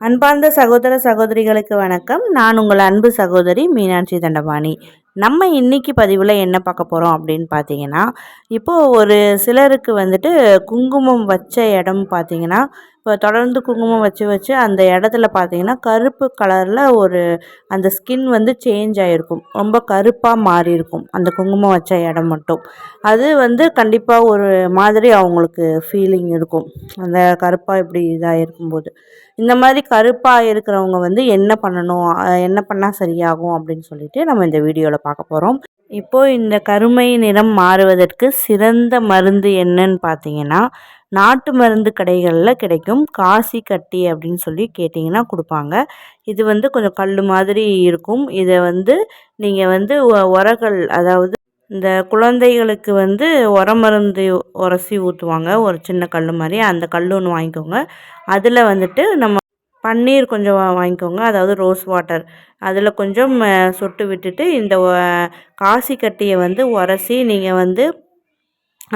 அன்பார்ந்த சகோதர சகோதரிகளுக்கு வணக்கம். நான் உங்கள் அன்பு சகோதரி மீனாட்சி தண்டபாணி. நம்ம இன்றைக்கி பதிவில் என்ன பார்க்க போகிறோம் அப்படின்னு பார்த்தீங்கன்னா இப்போது ஒரு சிலருக்கு வந்துட்டு குங்குமம் வச்ச இடம் பார்த்தீங்கன்னா இப்போ தொடர்ந்து குங்குமம் வச்சு வச்சு அந்த இடத்துல பார்த்தீங்கன்னா கருப்பு கலரில் ஒரு அந்த ஸ்கின் வந்து சேஞ்ச் ஆகிருக்கும் ரொம்ப கருப்பாக மாறி இருக்கும் அந்த குங்குமம் வச்ச இடம் மட்டும். அது வந்து கண்டிப்பாக ஒரு மாதிரி அவங்களுக்கு ஃபீலிங் இருக்கும். அந்த கருப்பாக இப்படி இதாக இருக்கும்போது இந்த மாதிரி கருப்பாக இருக்கிறவங்க வந்து என்ன பண்ணணும் என்ன பண்ணால் சரியாகும் அப்படின்னு சொல்லிட்டு நம்ம இந்த வீடியோவில் பார்க்க போகிறோம் இப்போது இந்த கருமை நிறம் மாறுவதற்கு சிறந்த மருந்து என்னன்னு பார்த்தீங்கன்னா நாட்டு மருந்து கடைகளில் கிடைக்கும். காசி கட்டி அப்படின்னு சொல்லி கேட்டிங்கன்னா கொடுப்பாங்க. இது வந்து கொஞ்சம் கல் மாதிரி இருக்கும். இதை வந்து நீங்கள் வந்து உரங்கள் அதாவது இந்த குழந்தைகளுக்கு வந்து உர மருந்து உரசி ஊற்றுவாங்க ஒரு சின்ன கல் மாதிரி. அந்த கல் ஒன்று வாங்கிக்கோங்க. அதில் வந்துட்டு நம்ம பன்னீர் கொஞ்சம் வாங்கிக்கோங்க. அதாவது ரோஸ் வாட்டர். அதில் கொஞ்சம் சொட்டு விட்டுட்டு இந்த காசி கட்டியை வந்து உரசி நீங்கள் வந்து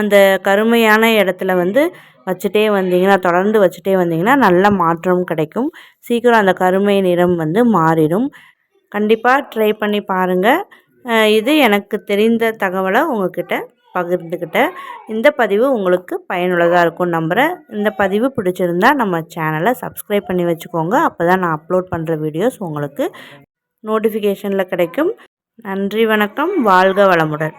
அந்த கருமையான இடத்துல வந்து வச்சுட்டே வந்தீங்கன்னா தொடர்ந்து வச்சுட்டே வந்தீங்கன்னா நல்ல மாற்றம் கிடைக்கும். சீக்கிரம் அந்த கருமை நிறம் வந்து மாறிடும். கண்டிப்பாக ட்ரை பண்ணி பாருங்கள் இது எனக்கு தெரிந்த தகவலை உங்ககிட்ட பகிர்ந்துக்கிட்டேன். இந்த பதிவு உங்களுக்கு பயனுள்ளதாக இருக்கும் நம்புகிறேன் இந்த பதிவு பிடிச்சிருந்தா நம்ம சேனலை சப்ஸ்கிரைப் பண்ணி வச்சுக்கோங்க. அப்போ தான் நான் அப்லோட் பண்ணுற வீடியோஸ் உங்களுக்கு நோட்டிஃபிகேஷனில் கிடைக்கும். நன்றி வணக்கம். வாழ்க வளமுடன்.